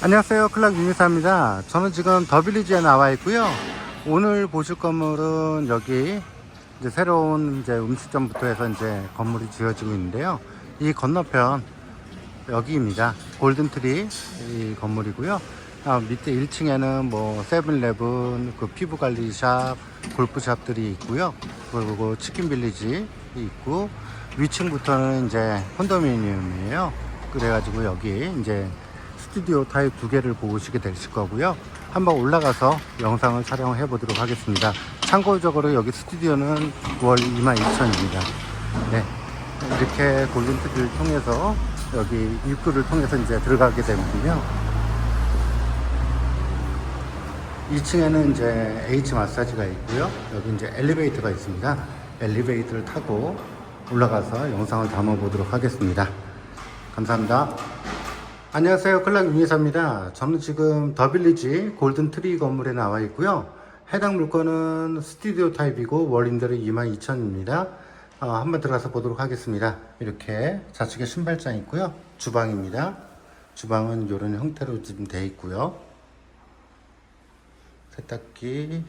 안녕하세요. 클락 유니사입니다. 저는 지금 더빌리지에 나와 있고요. 오늘 보실 건물은 여기 이제 새로운 이제 음식점부터 해서 이제 건물이 지어지고 있는데요. 이 건너편 여기입니다. 골든트리 이 건물이고요. 아, 밑에 1층에는 뭐 세븐일레븐, 그 피부관리샵, 골프샵들이 있고요. 그리고 치킨빌리지 있고 위층부터는 이제 콘도미니엄이에요. 그래가지고 여기 이제 스튜디오 타입 두 개를 보시게 되실 거고요. 한번 올라가서 영상을 촬영해 보도록 하겠습니다. 참고적으로 여기 스튜디오는 월 22,000입니다. 네. 이렇게 골든트리를 통해서 여기 입구를 통해서 이제 들어가게 되면요. 2층에는 이제 H 마사지가 있고요. 여기 이제 엘리베이터가 있습니다. 엘리베이터를 타고 올라가서 영상을 담아 보도록 하겠습니다. 감사합니다. 안녕하세요. 클락 윤희사입니다. 저는 지금 더빌리지 골든트리 건물에 나와 있고요. 해당 물건은 스튜디오 타입이고 월임대로 22,000입니다. 어, 한번 들어가서 보도록 하겠습니다. 이렇게 좌측에 신발장 있고요. 주방입니다. 주방은 이런 형태로 지금 되어 있고요. 세탁기,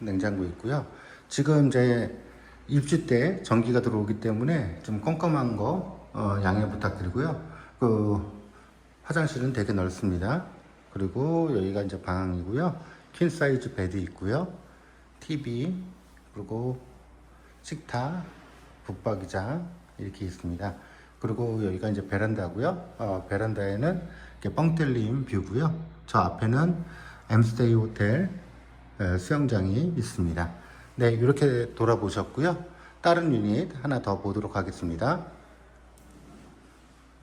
냉장고 있고요. 지금 이제 입주 때 전기가 들어오기 때문에 좀 껌껌한 거 어, 양해 부탁드리고요. 그 화장실은 되게 넓습니다. 그리고 여기가 이제 방이고요. 퀸 사이즈 베드 있고요. TV 그리고 식탁, 붙박이장 이렇게 있습니다. 그리고 여기가 이제 베란다고요. 어, 베란다에는 이렇게 뻥 뚫린 뷰고요. 저 앞에는 엠스테이 호텔 에, 수영장이 있습니다. 네, 이렇게 돌아보셨고요. 다른 유닛 하나 더 보도록 하겠습니다.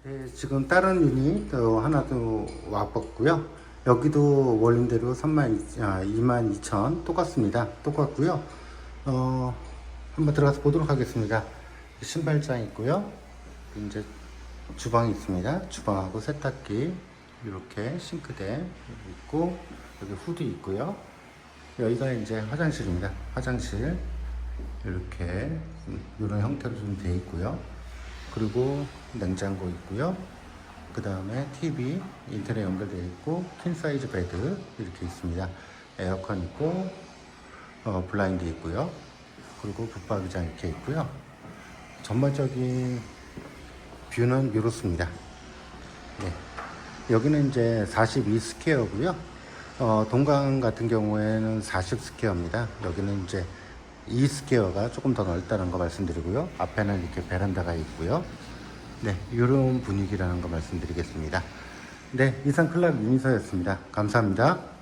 네, 지금 다른 유닛 또 하나 더 와봤고요. 여기도 원림대로 3만, 아, 2만 2천 똑같습니다. 똑같고요. 어, 한번 들어가서 보도록 하겠습니다. 신발장 있고요. 이제 주방이 있습니다. 주방하고 세탁기 이렇게 싱크대 있고 여기 후드 있고요. 여기가 이제 화장실입니다. 화장실 이렇게 이런 형태로 좀 되어 있고요. 그리고 냉장고 있고요. 그 다음에 TV 인터넷 연결되어 있고 퀸 사이즈 베드 이렇게 있습니다. 에어컨 있고 어, 블라인드 있고요. 그리고 붙박이장 이렇게 있고요. 전반적인 뷰는 이렇습니다. 네. 여기는 이제 42 스퀘어고요. 어, 동강 같은 경우에는 40 스퀘어입니다. 여기는 이제 2 스퀘어가 조금 더 넓다는 거 말씀드리고요. 앞에는 이렇게 베란다가 있고요. 네, 이런 분위기라는 거 말씀드리겠습니다. 네, 이상 클럽 유니서였습니다. 감사합니다.